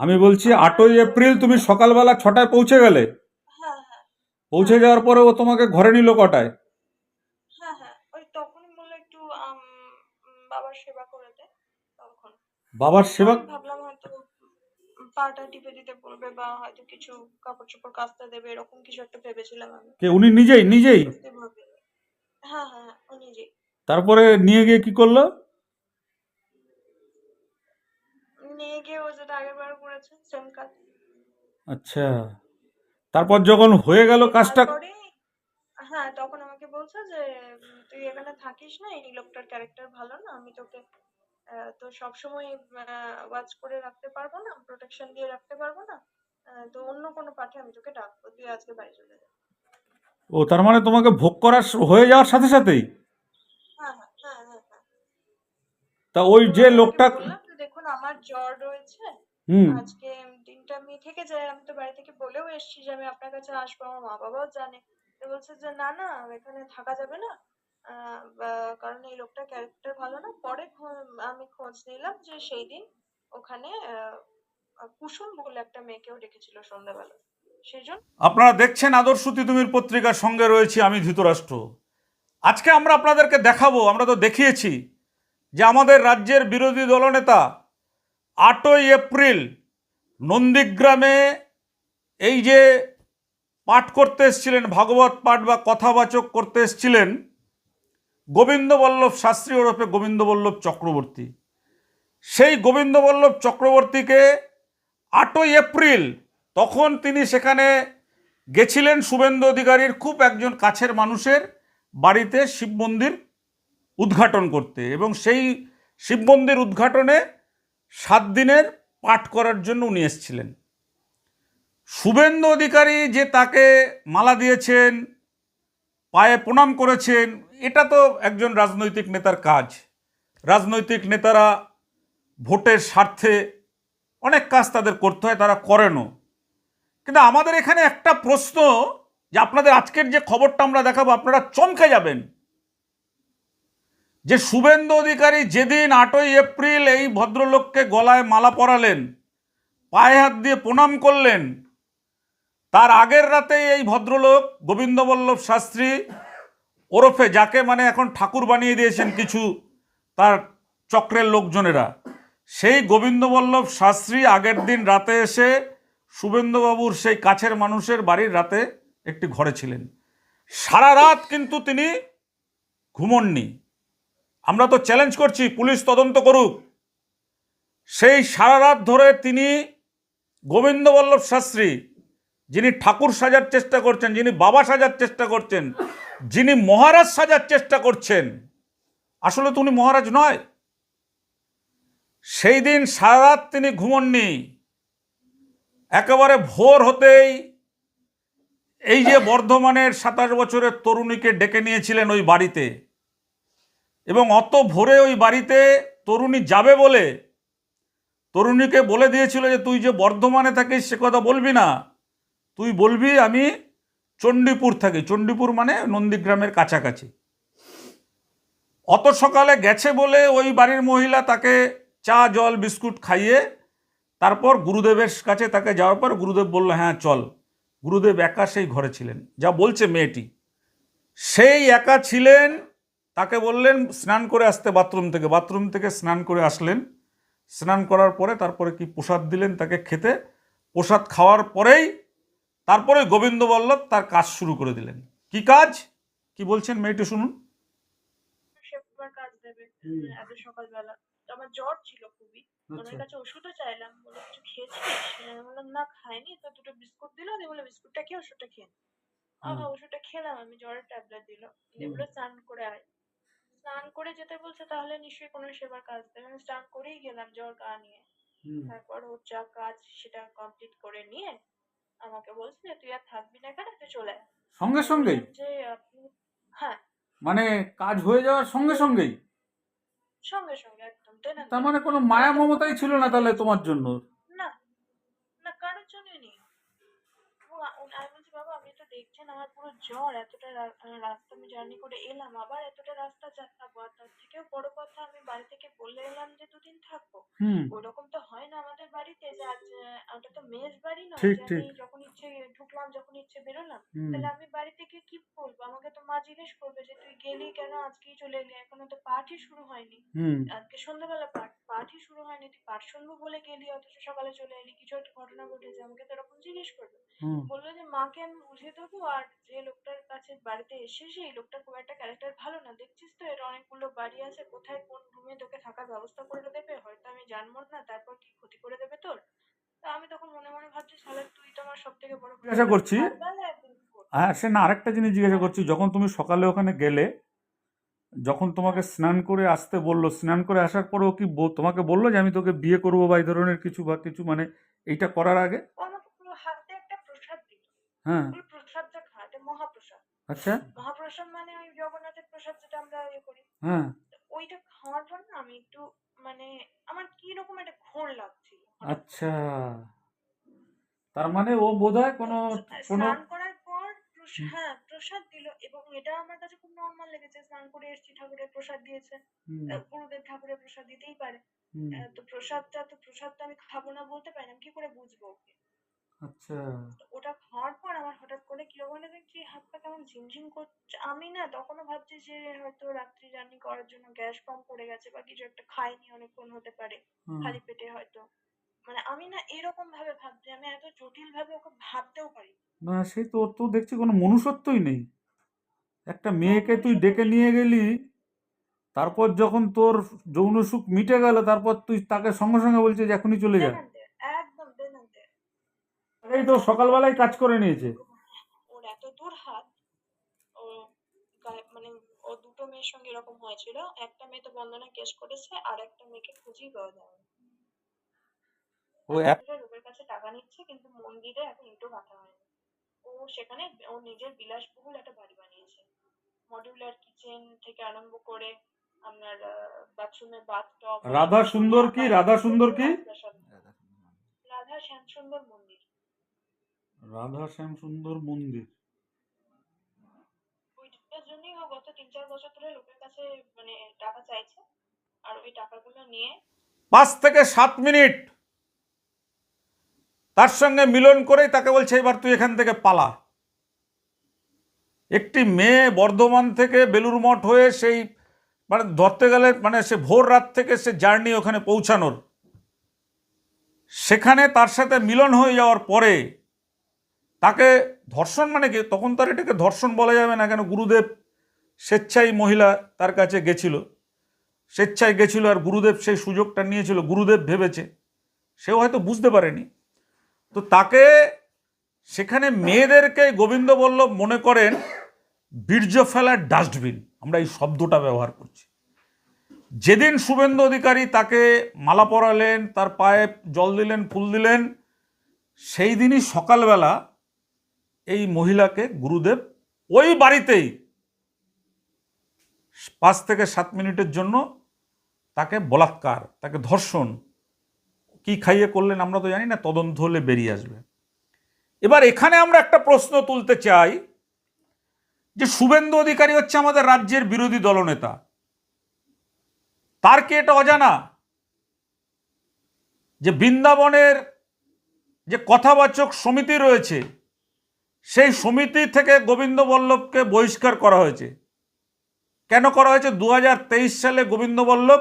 আমি বলছি আটই এপ্রিল তুমি সকালবেলা ছটায় পৌঁছে গেলে? হ্যাঁ হ্যাঁ। পৌঁছে যাওয়ার পরে ও তোমাকে ঘরে নিল কটায়? হ্যাঁ হ্যাঁ। ওই তখনই বলল একটু বাবার সেবা ভাবলাম হয়তো পাটা টিপে দিতে বলবে বা হয়তো কিছু কাপড় চোপড় কাচতে দেবে এরকম কিছু একটা ভেবেছিলাম আমি। কে উনি নিজেই নিজেই? হ্যাঁ হ্যাঁ হ্যাঁ, ও নিজেই। তারপরে নিয়ে গিয়ে কি করল নিয়ে গিয়ে ও যেটা সেম কাজ। আচ্ছা। তারপর যখন হয়ে গেল কাজটা হ্যাঁ তখন আমাকে বলছে যে তুই এখানে থাকিস না এই লোকটার ক্যারেক্টার ভালো না আমি তোকে তো সবসময় ওয়াচ করে রাখতে পারব না প্রোটেকশন দিয়ে রাখতে পারব না তো অন্য কোনো পাঠে আমি তোকে ডাকবো তুই আজকে বাড়ি চলে যা। ও তার মানে তোমাকে ভোগ করার হয়ে যাওয়ার সাথে সাথেই? হ্যাঁ হ্যাঁ হ্যাঁ তা ওই যে লোকটা দেখুন আমার জ্বর রয়েছে হুম। আজকে দিনটা আমি থেকে যাই আমি তো বাড়ি থেকে বলেও এসেছি যে আমি আপনার কাছে আসব আমার মা বাবাও জানে। তো বলছে যে না না এখানে থাকা যাবে না। আহ, বা- কারণ এই লোকটার ক্যারেক্টার ভালো না। পরে খো- আমি খোঁজ নিলাম যে সেই দিন ওখানে আহ, কুসুম বলে একটা মেয়েকেও ডেকেছিল সন্ধ্যাবেলা। আপনারা দেখছেন আদর্শ তিতুমির পত্রিকার সঙ্গে রয়েছি আমি ধৃতরাষ্ট্র। আজকে আমরা আপনাদেরকে দেখাবো আমরা তো দেখিয়েছি যে আমাদের রাজ্যের বিরোধী দলনেতা আটই এপ্রিল নন্দীগ্রামে এই যে পাঠ করতে এসেছিলেন, ভাগবত পাঠ বা কথাবাচক করতে এসেছিলেন গোবিন্দবল্লভ শাস্ত্রী ওরফে গোবিন্দবল্লভ চক্রবর্তী। সেই গোবিন্দবল্লভ চক্রবর্তীকে আটই এপ্রিল তখন তিনি সেখানে গেছিলেন শুভেন্দু অধিকারীর খুব একজন কাছের মানুষের বাড়িতে শিব মন্দির উদ্ঘাটন করতে এবং সেই শিব মন্দির উদ্ঘাটনে সাত দিনের পাঠ করার জন্য উনি এসেছিলেন। শুভেন্দু অধিকারী যে তাকে মালা দিয়েছেন, পায়ে প্রণাম করেছেন, এটা তো একজন রাজনৈতিক নেতার কাজ। রাজনৈতিক নেতারা ভোটের স্বার্থে অনেক কাজ তাদের করতে হয়, তারা করেনও। কিন্তু আমাদের এখানে একটা প্রশ্ন যে আপনাদের আজকের যে খবরটা আমরা দেখাবো, আপনারা চমকে যাবেন। যে শুভেন্দু অধিকারী যেদিন আটই এপ্রিল এই ভদ্রলোককে গলায় মালা পরালেন, পায়ে হাত দিয়ে প্রণাম করলেন, তার আগের রাতে এই ভদ্রলোক গোবিন্দবল্লভ শাস্ত্রী ওরফে যাকে মানে এখন ঠাকুর বানিয়ে দিয়েছেন কিছু তার চক্রের লোকজনেরা, সেই গোবিন্দবল্লভ শাস্ত্রী আগের দিন রাতে এসে শুভেন্দুবাবুর সেই কাছের মানুষের বাড়ির রাতে একটি ঘরে ছিলেন। সারা রাত কিন্তু তিনি ঘুমননি। আমরা তো চ্যালেঞ্জ করছি, পুলিশ তদন্ত করুক। সেই সারা রাত ধরে তিনি গোবিন্দবল্লভ শাস্ত্রী, যিনি ঠাকুর সাজার চেষ্টা করছেন, যিনি বাবা সাজার চেষ্টা করছেন, যিনি মহারাজ সাজার চেষ্টা করছেন, আসলে তো উনি মহারাজ নয়। সেই দিন সারা রাত তিনি ঘুমননি। একেবারে ভোর হতেই এই যে বর্ধমানের সাতাশ বছরের তরুণীকে ডেকে নিয়েছিলেন ওই বাড়িতে এবং অত ভোরে ওই বাড়িতে তরুণী যাবে বলে তরুণীকে বলে দিয়েছিল যে, তুই যে বর্ধমানে থাকিস, সে কথা বলবি না। তুই বলবি, আমি চণ্ডীপুর থাকি। চণ্ডীপুর মানে নন্দীগ্রামের কাছাকাছি। অত সকালে গেছে বলে ওই বাড়ির মহিলা তাকে চা, জল, বিস্কুট খাইয়ে তারপর গুরুদেবের কাছে তাকে যাওয়ার পর গুরুদেব বলল হ্যাঁ চল। গুরুদেব একা সেই ঘরে ছিলেন। যা বলছে মেয়েটি। সেই একা ছিলেন তাকে বললেন স্নান করে আসতে বাথরুম থেকে। বাথরুম থেকে স্নান করে আসলেন। স্নান করার পরে তারপরে কি প্রসাদ দিলেন তাকে খেতে? প্রসাদ খাওয়ার পরেই তারপরে গোবিন্দ বল্লভ তার কাজ শুরু করে দিলেন। কি কাজ? কি বলছেন মেয়েটি শুনুন। সেবার কাজ দেবে এত সকালবেলা। আমার জ্বর ছিল খুবই। ওনার কাছে ওষুধও চাইলাম বলে কিছু খেয়েছিস আমি বললাম না খাইনি। তো দুটো বিস্কুট দিল দিয়ে বলে বিস্কুটটা খেয়ে ওষুধটা খেয়ে। ওষুধটা খেলাম আমি জ্বরের ট্যাবলেট দিল। দিয়ে বলে স্নান করে আয়। স্নান করে যেতে বলছে তাহলে নিশ্চয়ই কোনো সেবার কাজ দেবে আমি স্নান করেই গেলাম জ্বর গা নিয়ে। তারপর ওর যা কাজ সেটা কমপ্লিট করে নিয়ে আমাকে বলছে যে তুই আর থাকবি না এখানে তুই চলে আয়। সঙ্গে সঙ্গেই? যে আপনি হ্যাঁ। মানে কাজ হয়ে যাওয়ার সঙ্গে সঙ্গেই? সঙ্গে সঙ্গে একদম তার মানে কোনো মায়া মমতাই ছিল না তাহলে তোমার জন্য না না কারোর জন্য নেই এবং আ- উনি- আমি বলছি বাবা আপনি তো দেখছেন আমার পুরো জ্বর এতটা রাস্তা আমি জার্নি করে এলাম আবার এতটা রাস্তা যাব আর তার থেকেও বড় কথা আমি বাড়ি থেকে বলে এলাম যে দুদিন থাকব। হুম। ওরকম তো হয় না আমাদের বাড়িতে যে আজ ওটা তো মেস বাড়ি নয় ঠিক, যে আমি। যখন ইচ্ছে ঢুকলাম যখন ইচ্ছে বেরোলাম তাহলে আমি বাড়ি থেকে কি বলব? আমাকে তো মা জিজ্ঞেস করবে যে তুই গেলি কেন? আজকেই চলে এলি। এখনও তো পাঠই শুরু হয়নি। আজকে সন্ধ্যাবেলা পাঠ। পাঠই শুরু হয়নি তুই পাঠ শুনব বলে গেলি অথচ সকালে চলে এলি কিছু একটা ঘটনা ঘটেছে আমাকে তো এরকম জিজ্ঞেস করবে বলল যে মাকে আমি বুঝিয়ে দেবো আর যে লোকটার কাছে বাড়িতে এসে সেই লোকটা খুব একটা ক্যারেক্টার ভালো না দেখছিস তো? এর অনেকগুলো বাড়ি আছে কোথায় কোন রুমে তোকে থাকার ব্যবস্থা করে দেবে? হয়তো আমি জানব না তারপর কি ক্ষতি করে দেবে তোর? তা আমি তখন মনে মনে ভাবছি শালা তুই তো আমার সব থেকে বড় জিজ্ঞাসা করছি। হ্যাঁ সে না আরেকটা জিনিস জিজ্ঞাসা করছি যখন তুমি সকালে ওখানে গেলে যখন তোমাকে স্নান করে আসতে বলল স্নান করে আসার পরেও কি তোমাকে বলল যে আমি তোকে বিয়ে করব বা এই ধরনের কিছু বা কিছু? মানে এইটা করার আগে? ও আমাকে পুরো হাতে একটা প্রসাদ দিল। হ্যাঁ। প্রসাদটা খা মহাপ্রসাদ। আচ্ছা। মহাপ্রসাদ মানে ওই জগন্নাথের প্রসাদ যেটা আমরা ইয়ে করি। হ্যাঁ। ওইটা খাওয়ার পর না আমি একটু মানে আমার কি রকম একটা ঘোর লাগছিল। আচ্ছা। তার মানে ও বোধহয় কোনো কোনো স্নান করার হ্যাঁ প্রসাদ দিল এবং এটা আমার কাছে খুব নর্মাল লেগেছে। স্নান করে এসেছি ঠাকুরের প্রসাদ দিয়েছে। গুরুদেব ঠাকুরের প্রসাদ দিতেই পারে। তো প্রসাদটা তো প্রসাদটা আমি খাব না বলতে পারি না। আমি কি করে বুঝব ওকে? আচ্ছা। ওটা খাওয়ার পর আমার হঠাৎ করে কীরকম একটা দেখছি হাত পা কেমন ঝিমঝিম করছে। আমি না তখনও ভাবছি যে হয়তো রাত্রি জার্নি করার জন্য গ্যাস পাম্প পড়ে গেছে বা কিছু একটা খাইনি অনেকক্ষণ হতে পারে। খালি পেটে হয়তো। মানে আমি না এরকম ভাবে ভাবছি আমি এত জটিল ভাবে ওকে ভাবতেও পারি না। সে তো ওর তো দেখছি কোনো মনুষ্যত্বই নেই একটা মেয়েকে তুই ডেকে নিয়ে গেলি তারপর যখন তোর যৌন সুখ মিটে গেল তারপর তুই তাকে সঙ্গে সঙ্গে বলছিস যে এখনই চলে যা একদম। এই তো সকালবেলায় কাজ করে নিয়েছে ওর এত দূর হাত ও গায়ে- মানে ও দুটো মেয়ের সঙ্গে এরকম হয়েছিল একটা মেয়ে তো বন্দনা কেস করেছে আর একটা মেয়েকে খুঁজেই পাওয়া যায় না। ও লোকের কাছে টাকা নিচ্ছে কিন্তু মন্দিরে এখন ইটও গাঁথা হয়নি। ও সেখানে ও নিজের বিলাসবহুল একটা বাড়ি বানিয়েছে। মডিউলার কিচেন থেকে আরম্ভ করে আপনার বাথরুমের বাথটব রাধা সুন্দর কি? রাধা সুন্দর কি? রাধা শ্যাম সুন্দর মন্দির। রাধা শ্যাম সুন্দর মন্দির। ওইটার জন্যই ও গত তিন চার বছর ধরে লোকের কাছে মানে টাকা চাইছে। আর ওই টাকাগুলো নিয়ে পাঁচ থেকে সাত মিনিট তার সঙ্গে মিলন করেই তাকে বলছে, এবার তুই এখান থেকে পালা। একটি মেয়ে বর্ধমান থেকে বেলুর মঠ হয়ে সেই মানে ধরতে গেলে মানে সে ভোর রাত থেকে সে জার্নি ওখানে পৌঁছানোর। সেখানে তার সাথে মিলন হয়ে যাওয়ার পরে তাকে ধর্ষণ মানে কি? তখন তার এটাকে ধর্ষণ বলা যাবে না কেন? গুরুদেব স্বেচ্ছায় মহিলা তার কাছে গেছিল। স্বেচ্ছায় গেছিল আর গুরুদেব সেই সুযোগটা নিয়েছিল। গুরুদেব ভেবেছে। সেও হয়তো বুঝতে পারেনি। তো তাকে সেখানে মেয়েদেরকে গোবিন্দ বল্লভ মনে করেন বীর্য ফেলার ডাস্টবিন। আমরা এই শব্দটা ব্যবহার করছি। যেদিন শুভেন্দু অধিকারী তাকে মালা পরালেন, তার পায়ে জল দিলেন, ফুল দিলেন, সেই দিনই সকালবেলা এই মহিলাকে গুরুদেব ওই বাড়িতেই পাঁচ থেকে সাত মিনিটের জন্য তাকে বলাৎকার, তাকে ধর্ষণ কি খাইয়ে করলেন আমরা তো জানি না, তদন্ত হলে বেরিয়ে আসবে। এবার এখানে আমরা একটা প্রশ্ন তুলতে চাই যে শুভেন্দু অধিকারী হচ্ছে আমাদের রাজ্যের বিরোধী দলনেতা। তার কি এটা অজানা? যে বৃন্দাবনের যে কথাবাচক সমিতি রয়েছে, সেই সমিতি থেকে গোবিন্দ বল্লভকে বহিষ্কার করা হয়েছে। কেন করা হয়েছে? দু হাজার তেইশ সালে গোবিন্দ বল্লভ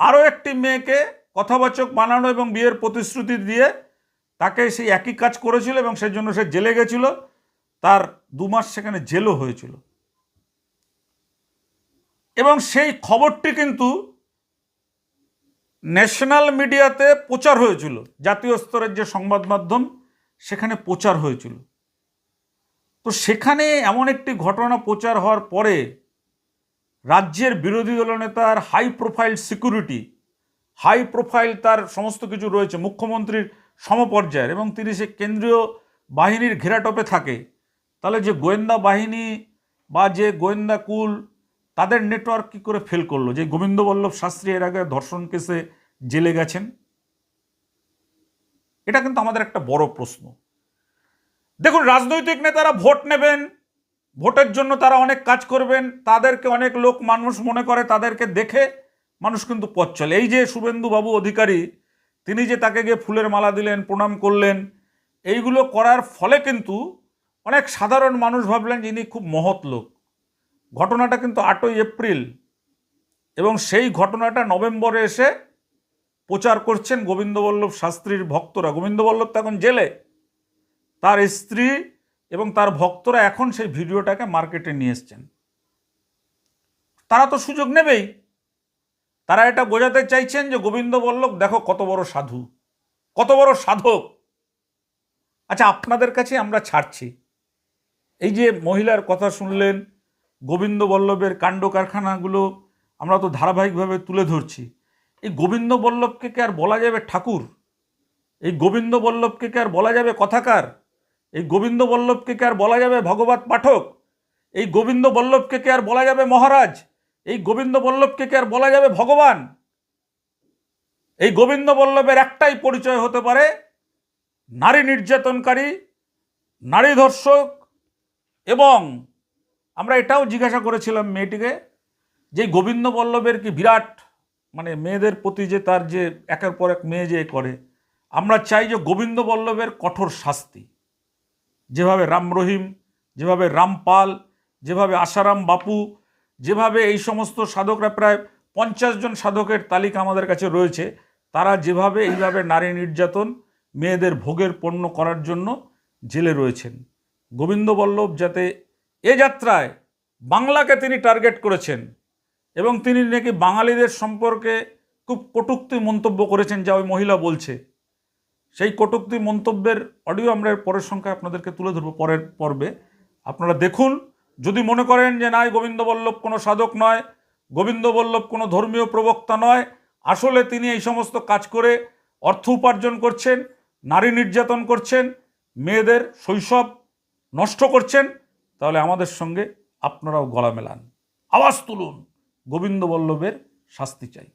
আরও একটি মেয়েকে কথাবাচক বানানো এবং বিয়ের প্রতিশ্রুতি দিয়ে তাকে সেই একই কাজ করেছিল এবং সেই জন্য সে জেলে গেছিল। তার দু মাস সেখানে জেলও হয়েছিল। এবং সেই খবরটি কিন্তু ন্যাশনাল মিডিয়াতে প্রচার হয়েছিল। জাতীয় স্তরের যে সংবাদ মাধ্যম, সেখানে প্রচার হয়েছিল। তো সেখানে এমন একটি ঘটনা প্রচার হওয়ার পরে রাজ্যের বিরোধী দলনেতার high profile security high profile তার সমস্ত কিছু রয়েছে, মুখ্যমন্ত্রীর সমপর্যায়ের এবং তিনি সে কেন্দ্রীয় বাহিনীর ঘেরাটপে থাকে। তাহলে যে গোয়েন্দা বাহিনী বা যে গোয়েন্দা কুল, তাদের নেটওয়ার্ক কী করে ফেল করল? যে গোবিন্দবল্লভ শাস্ত্রী এর আগে ধর্ষণ কেসে জেলে গেছেন? এটা কিন্তু আমাদের একটা বড় প্রশ্ন। দেখুন, রাজনৈতিক নেতারা ভোট নেবেন, ভোটের জন্য তারা অনেক কাজ করবেন, তাদেরকে অনেক লোক, মানুষ মনে করে তাদেরকে দেখে মানুষ কিন্তু পথ চলে। এই যে শুভেন্দু বাবু অধিকারী, তিনি যে তাকে গিয়ে ফুলের মালা দিলেন, প্রণাম করলেন, এইগুলো করার ফলে কিন্তু অনেক সাধারণ মানুষ ভাবলেন যে ইনি খুব মহৎ লোক। ঘটনাটা কিন্তু আটই এপ্রিল এবং সেই ঘটনাটা নভেম্বরে এসে প্রচার করছেন গোবিন্দবল্লভ শাস্ত্রীর ভক্তরা। গোবিন্দবল্লভ তো এখন জেলে। তার স্ত্রী এবং তার ভক্তরা এখন সেই ভিডিওটাকে মার্কেটে নিয়ে এসছেন। তারা তো সুযোগ নেবেই। তারা এটা বোঝাতে চাইছেন যে গোবিন্দ বল্লভ, দেখো কত বড় সাধু, কত বড় সাধক। আচ্ছা আপনাদের কাছে আমরা ছাড়ছি। এই যে মহিলার কথা শুনলেন, গোবিন্দ বল্লভের কাণ্ড কারখানাগুলো আমরা তো ধারাবাহিকভাবে তুলে ধরছি। এই গোবিন্দ বল্লভকে কি আর বলা যাবে ঠাকুর? এই গোবিন্দ বল্লভকে কি আর বলা যাবে কথাকার? এই গোবিন্দ বল্লভকে কি আর বলা যাবে ভগবত পাঠক? এই গোবিন্দ বল্লভকে কি আর বলা যাবে মহারাজ? এই গোবিন্দ বল্লভকে কি আর বলা যাবে ভগবান? এই গোবিন্দ বল্লভের একটাই পরিচয় হতে পারে, নারী নির্যাতনকারী, নারী ধর্ষক এবং আমরা এটাও জিজ্ঞাসা করেছিলাম মেয়েটিকে যে গোবিন্দ বল্লভের কি বিরাট মানে মেয়েদের প্রতি যে তার যে একের পর এক মেয়ে যে করে, আমরা চাই যে গোবিন্দ বল্লভের কঠোর শাস্তি। যেভাবে রাম রহিম, যেভাবে রামপাল, যেভাবে আশারাম বাপু যেভাবে এই সমস্ত সাধকরা প্রায় পঞ্চাশ জন সাধকের তালিকা আমাদের কাছে রয়েছে, তারা যেভাবে এইভাবে নারী নির্যাতন, মেয়েদের ভোগের পণ্য করার জন্য জেলে রয়েছেন। গোবিন্দ বল্লভ যাতে এ যাত্রায় বাংলাকে তিনি টার্গেট করেছেন এবং তিনি নাকি বাঙালিদের সম্পর্কে খুব কটূক্তি মন্তব্য করেছেন যা ওই মহিলা বলছে, সেই কটূক্তি মন্তব্যের অডিও আমরা পরের সংখ্যায় আপনাদেরকে তুলে ধরবো পরের পর্বে। আপনারা দেখুন যদি মনে করেন যে নাই, গোবিন্দ বল্লভ কোনো সাধক নয়, গোবিন্দ বল্লভ কোনো ধর্মীয় প্রবক্তা নয়, আসলে তিনি এই সমস্ত কাজ করে অর্থ উপার্জন করছেন, নারী নির্যাতন করছেন, মেয়েদের শৈশব নষ্ট করছেন, তাহলে আমাদের সঙ্গে আপনারাও গলা মেলান আওয়াজ তুলুন, গোবিন্দ বল্লভের শাস্তি চাই।